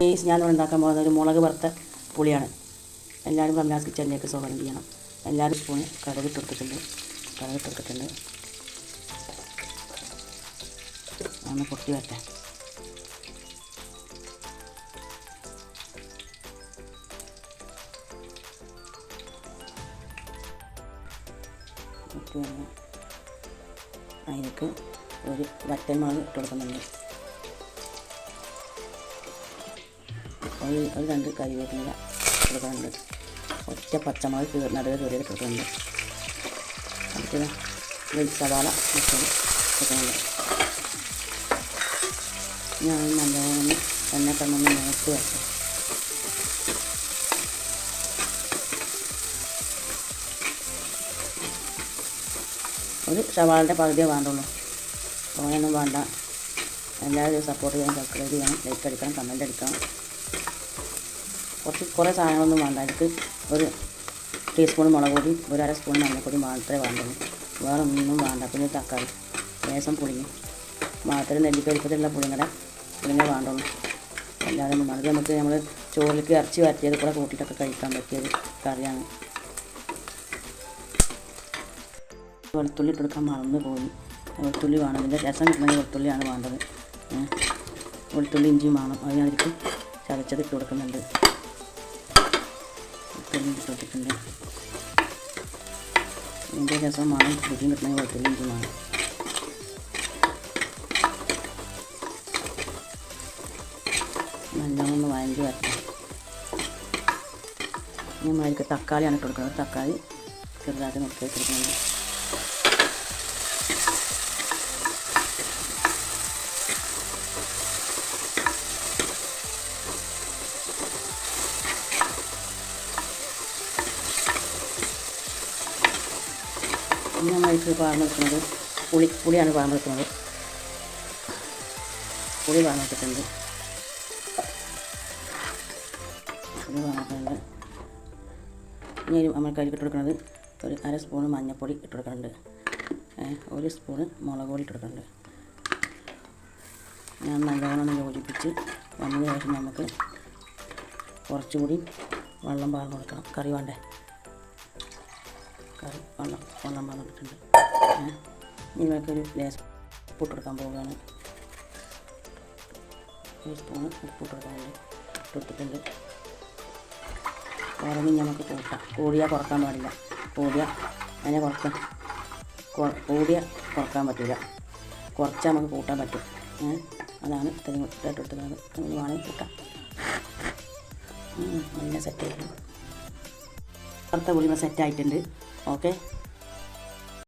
Case ഞാൻ ഉണ്ടാക്കാൻ പോകുന്നത് ഒരു മുളക് വറുത്ത പുളിയാണ്. എല്ലാവരും പറഞ്ഞാൽ കിച്ചണിലേക്ക് സ്വാഗതം ചെയ്യണം. എല്ലാവരും സ്പൂണ് കടുക് ഇട്ട് കൊടുത്തിട്ടുണ്ട്. കടുക് ഇട്ട് കൊടുത്തിട്ടുണ്ട്. ഒന്ന് പൊട്ടി വരട്ടെ. അതിലേക്ക് ഒരു വറ്റൽമുളക് ഇട്ട് കൊടുക്കുന്നുണ്ട്. ഒരു ഒരു രണ്ട് കരിവേപ്പില കൊടുക്കുന്നുണ്ട് ഒറ്റ പച്ചമുളക് നടുവ് കീറിയത് കൊടുക്കുന്നുണ്ട് അടുത്തത് വെളി സവാള കൊടുക്കുന്നുണ്ട് ഞാൻ നല്ലവണ്ണം എണ്ണ കണ്ണൊന്ന് നോക്കി വെക്കാം ഒരു സവാളിന്റെ പകുതിയേ വേണ്ടുള്ളൂ. അങ്ങനെയൊന്നും വേണ്ട. എല്ലാവരും സപ്പോർട്ട് ചെയ്യാൻ സബ്സ്ക്രൈബ് ചെയ്യണം ലൈക്ക് അടിക്കണം കമന്റ് അടിക്കണം. കുറച്ച് കുറേ സാധനങ്ങളൊന്നും വേണ്ട. എനിക്ക് ഒരു ടീസ്പൂൺ മുളക് പൊടി ഒരു അര സ്പൂൺ മഞ്ഞൾപ്പൊടി മാത്രമേ വേണ്ടുള്ളൂ. വേറെ ഒന്നും വേണ്ട. പിന്നെ തക്കാളി ലേശം പുളിങ്ങി മാത്രമേ നെല്ലിക്കരിപ്പത്തിലുള്ള പുളിങ്ങടെ പുളിങ്ങ വേണ്ടുള്ളൂ. അല്ലാതെ അത് നമുക്ക് നമ്മൾ ചോറിലേക്ക് ഇറച്ചി വരട്ടിയത് കൂടെ കൂട്ടിയിട്ടൊക്കെ കഴിക്കാൻ പറ്റിയൊരു കറിയാണ്. വെളുത്തുള്ളി ഇട്ട് കൊടുക്കാൻ മറന്നു പോയി. വെളുത്തുള്ളി വേണം. ഇതിന്റെ രസം കിട്ടണമെങ്കിൽ വെളുത്തുള്ളിയാണ് വേണ്ടത്. വെളുത്തുള്ളി ഇഞ്ചിയും വേണം. അത് ചതച്ചത് ഇട്ട് കൊടുക്കുന്നുണ്ട്. വെളുത്തുള്ളി ഇട്ട് കൊടുത്തിട്ടുണ്ട് ഇതിന്റെ രസം വേണം രുചിയും കിട്ടണമെങ്കിൽ വെളുത്തുള്ളി ഇഞ്ചിയും വേണം നല്ലോണം ഒന്ന് വരട്ടെ. ഇനി അതിലേക്ക് തക്കാളിയാണ് ഇട്ട് തക്കാളി ചെറുതാക്കി നോക്കി വെച്ചിരിക്കുന്നത്. ഇനി നമ്മൾ ഇതിൽ പാർന്നെടുക്കുന്നത് പുളി പുളിയാണ് പാർന്നെടുക്കുന്നത് പുളി പാർന്നെടുത്തിട്ടുണ്ട് പുളി പാർന്നിട്ടുണ്ട് ഇനി നമ്മൾ കഴുകി ഇട്ട് കൊടുക്കുന്നത് ഒരു അര സ്പൂണ് മഞ്ഞൾപ്പൊടി ഇട്ട് കൊടുക്കുന്നുണ്ട്. ഒരു സ്പൂൺ മുളക് പൊടി ഇട്ട് കൊടുക്കുന്നുണ്ട്. ഞാൻ ഒന്ന് യോജിപ്പിച്ച് വന്നതിന് ശേഷം നമുക്ക് കുറച്ചുകൂടി വെള്ളം പാർന്ന് കൊടുക്കണം. കറി വേണ്ടേ? കറി വെള്ളം വെള്ളം വന്നിട്ടുണ്ട് ഏ, ഇനി നമുക്കൊരു ലേസ് ഉപ്പിട്ട് കൊടുക്കാൻ പോവുകയാണ്. ഒരു സ്പൂണ് ഉപ്പിട്ട് വേണ്ടി ഇട്ടിട്ടുണ്ട് വേണമെങ്കിൽ നമുക്ക് കൂട്ടാം കൂടിയാൽ കുറയ്ക്കാൻ പാടില്ല. കൂടിയ അതിനെ കുറക്കാം. കൂടിയ കുറയ്ക്കാൻ പറ്റില്ല കുറച്ചാൽ നമുക്ക് കൂട്ടാൻ പറ്റും? അതാണ് ഇത്രയും ഇട്ടെടുത്തത് അങ്ങനെ വേണമെങ്കിൽ കൂട്ടാം. സെറ്റ് നല്ല സെറ്റായിട്ടുണ്ട് അടുത്ത പുളിമ സെറ്റായിട്ടുണ്ട് okay?